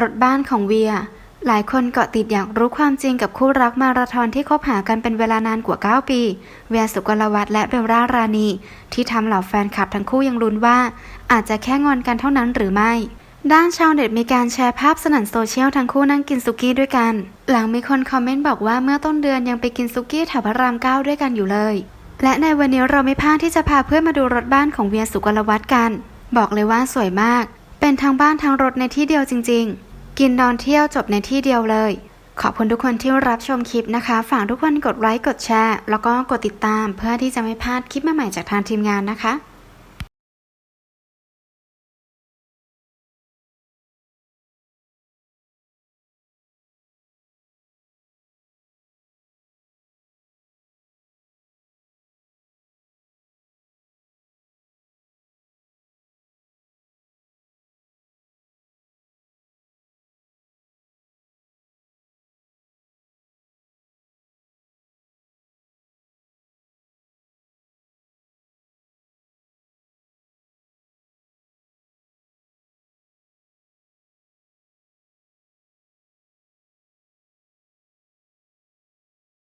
รถบ้านของเวีย หลายคนเกาะติดอยากรู้ความจริงกับคู่รักมาราธอนที่คบหากันเป็นเวลานานกว่า 9 ปี เวียสุกลวัฒน์และเบลล่ารานีที่ทำเหล่าแฟนคลับทั้งคู่ยังลุ้นว่า อาจจะแค่งอนกันเท่านั้นหรือไม่ ด้านชาวเน็ตมีการแชร์ภาพสนั่นโซเชียลทั้งคู่นั่งกินซุกี้ด้วยกัน หลังมีคนคอมเมนต์บอกว่าเมื่อต้นเดือนยังไปกินซุกี้แถวพระรามเก้าด้วยกันอยู่เลย และในวันนี้เราไม่พลาดที่จะพาเพื่อนมาดูรถบ้านของเวียสุกลวัฒน์กัน บอกเลยว่าสวยมาก เป็นทั้งบ้านทั้งรถในที่เดียวจริง ๆ กินนอนเที่ยวจบในที่เดียวเลย ขอบคุณทุกคนที่รับชมคลิปนะคะ ฝากทุกคนกดไลค์กดแชร์ แล้วก็กดติดตามเพื่อที่จะไม่พลาดคลิปใหม่ๆจากทางทีมงานนะคะ